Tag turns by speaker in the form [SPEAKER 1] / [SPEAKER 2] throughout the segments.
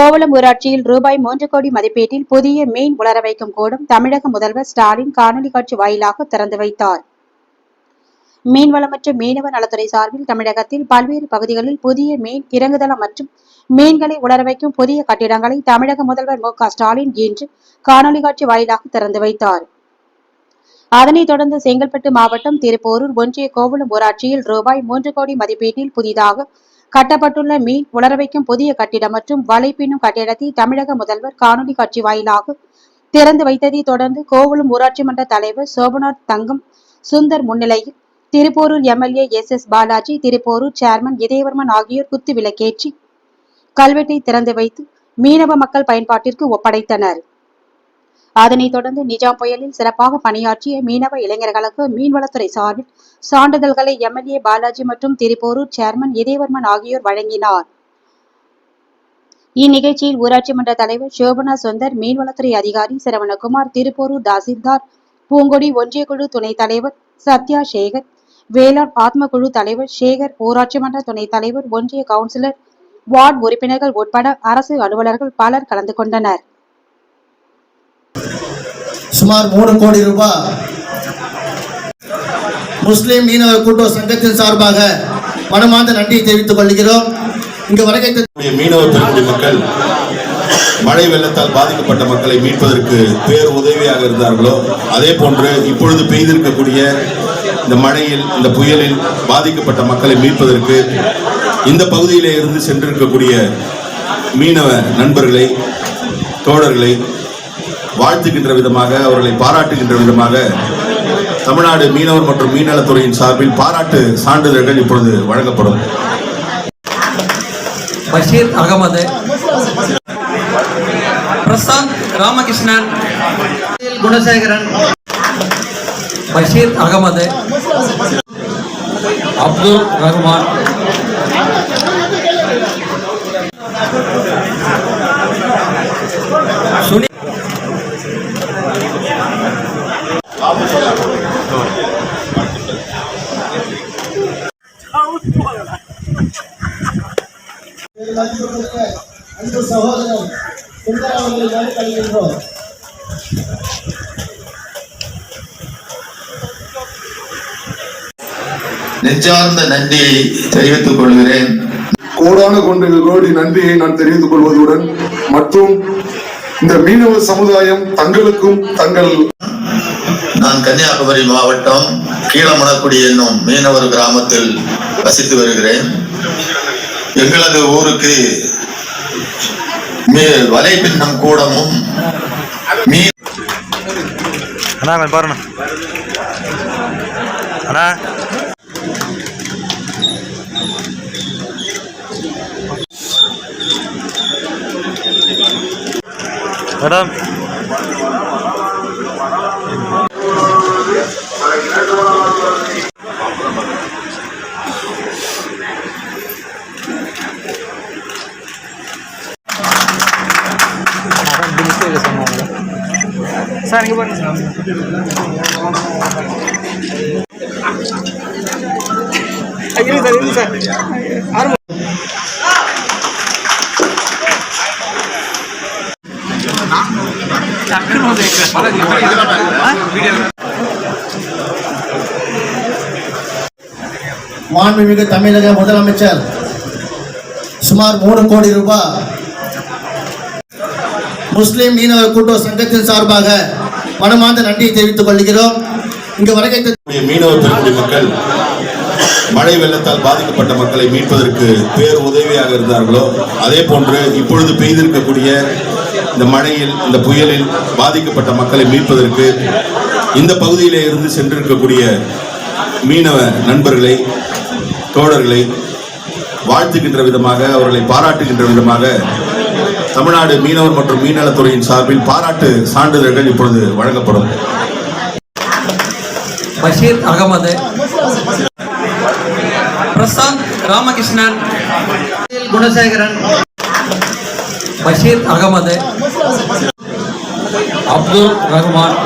[SPEAKER 1] கோவளம் ஊராட்சியில் ரூபாய் மூன்று கோடி மதிப்பீட்டில் புதிய மீன் உலர வைக்கும் கூடம் தமிழக முதல்வர் ஸ்டாலின் காணொலி காட்சி வாயிலாக திறந்து வைத்தார். மீன்வளம் மற்றும் மீனவ நலத்துறை சார்பில் தமிழகத்தில் பல்வேறு பகுதிகளில் புதிய மீன் இறங்குதளம் மற்றும் மீன்களை உலர வைக்கும் புதிய கட்டிடங்களை தமிழக முதல்வர் மு ஸ்டாலின் இன்று காணொலி காட்சி வாயிலாக திறந்து வைத்தார். அதனைத் தொடர்ந்து செங்கல்பட்டு மாவட்டம் திருப்போரூர் ஒன்றிய கோவளம் ஊராட்சியில் ரூபாய் மூன்று கோடி மதிப்பீட்டில் புதிதாக கட்டப்பட்டுள்ள மீன் உலர வைக்கும் புதிய கட்டிடம் மற்றும் வலைப்பின்னும் கட்டிடத்தை தமிழக முதல்வர் காணொலி காட்சி வாயிலாக திறந்து வைத்ததை தொடர்ந்து கோவளம் ஊராட்சி மன்ற தலைவர் சோபநாத் தங்கம் சுந்தர் முன்னிலையில் Thiruporur MLA S S Balaji Thiruporur chairman Idhayavarman ஆகியோர் குத்து விளக்கேற்றி கல்வெட்டை திறந்து வைத்து மீனவ மக்கள் பயன்பாட்டிற்கு ஒப்படைத்தனர். அதனைத் தொடர்ந்து நிஜாம் புயலில் சிறப்பாக பணியாற்றிய மீனவ இளைஞர்களுக்கு மீன்வளத்துறை சார்பில் சான்றிதழ்களை எம்எல்ஏ பாலாஜி மற்றும் திருப்போரூர் சேர்மன் இதயவர்மன் ஆகியோர் வழங்கினார். இந்நிகழ்ச்சியில் ஊராட்சி மன்ற தலைவர் சோபனா சுந்தர் மீன்வளத்துறை அதிகாரி சரவணகுமார் திருப்போரூர் தாசில்தார் பூங்கொடி ஒன்றிய குழு துணைத் தலைவர் சத்யா சேகர் வேளாண் ஆத்மக்குழு தலைவர் சேகர் ஊராட்சி மன்ற துணைத் தலைவர் ஒன்றிய கவுன்சிலர் வார்டு உறுப்பினர்கள் உட்பட அரசு அலுவலர்கள் பலர் கலந்து கொண்டனர்.
[SPEAKER 2] சுமார் மூணு கோடி ரூபாய். முஸ்லிம் மீனவ கூட்டுறவு சங்கத்தின் சார்பாக மனமார்ந்த நன்றியை தெரிவித்துக் கொள்கிறோம். இங்கு வருகை
[SPEAKER 3] மீனவ பெருங்குடி மக்கள் மழை வெள்ளத்தால் பாதிக்கப்பட்ட மக்களை மீட்பதற்கு பேர் உதவியாக இருந்தார்களோ அதே போன்று இப்பொழுது பெய்திருக்கக்கூடிய இந்த மழையில் இந்த புயலில் பாதிக்கப்பட்ட மக்களை மீட்பதற்கு இந்த பகுதியிலே இருந்து சென்றிருக்கக்கூடிய மீனவ நண்பர்களை தோழர்களை வாழ்த்துகின்ற விதமாக அவர்களை பாராட்டுகின்ற விதமாக தமிழ்நாடு மீனவர் மற்றும் மீனவத்துறையின் சார்பில் பாராட்டு சான்றிதழ்கள் இப்பொழுது வழங்கப்படும்.
[SPEAKER 4] பஷீர் அகமது பிரசாந்த் ராமகிருஷ்ணன் குணசேகரன் பஷீர் அகமது அப்துல் ரஹ்மான்
[SPEAKER 2] அன்பு சகோதரன் சுந்தர் அவர்களை வேலை கழிக்கின்றோம்
[SPEAKER 5] நெஞ்சார்ந்த நன்றியை தெரிவித்துக் கொள்கிறேன்.
[SPEAKER 6] கோடான கொண்ட கோடி நன்றியை நான் தெரிவித்துக் கொள்வதுடன் மற்றும் இந்த மீனவ சமுதாயம் தங்களுக்கும் தங்கள்
[SPEAKER 5] நான் கன்னியாகுமரி மாவட்டம் கீழமணக்குடி என்னும் மீனவர் கிராமத்தில் வசித்து வருகிறேன். எங்களது ஊருக்கு வலைபின்னம் கூடமும் மீன்
[SPEAKER 7] அண்ணா கொஞ்சம் பாருண்ணா. அண்ணா. மேடம். சார் இங்கே பாருங்க சார். இருங்க சார் இருங்க சார். ஆரம்ப
[SPEAKER 2] மாண்புமிகு தமிழக முதலமைச்சர் சுமார் மூணு கோடி ரூபாய் முஸ்லிம் மீனவர் கூட்டுறவு சங்கத்தின் சார்பாக மனமார்ந்த நன்றியை தெரிவித்துக் கொள்கிறோம். இங்கு வருகை
[SPEAKER 3] மீனவ பெருங்குடி மக்கள் மழை வெள்ளத்தால் பாதிக்கப்பட்ட மக்களை மீட்பதற்கு பேர் உதவியாக இருந்தார்களோ அதே போன்று இப்பொழுது பெய்திருக்கக்கூடிய இந்த மழையில் இந்த புயலில் பாதிக்கப்பட்ட மக்களை மீட்பதற்கு இந்த பகுதியிலே இருந்து சென்றிருக்கக்கூடிய மீனவ நண்பர்களை தோழர்களை வாழ்த்துகின்ற விதமாக அவர்களை பாராட்டுகின்ற விதமாக தமிழ்நாடு மீனவர் மற்றும் மீனவத்துறையின் சார்பில் பாராட்டு சான்றிதழ்கள் இப்பொழுது வழங்கப்படும்.
[SPEAKER 4] பஷீர் அகமது பிரசாந்த் ராமகிருஷ்ணன் குணசேகரன் பஷீர் அகமது அப்துல் ரஹ்மான்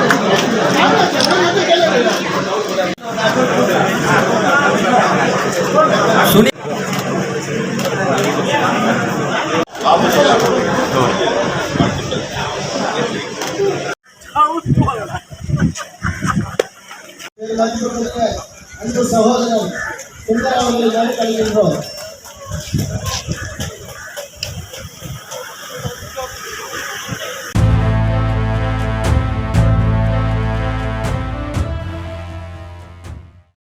[SPEAKER 2] அன்பு சகோதரர் சுந்தர அவர்களை கழிக்கின்றோம்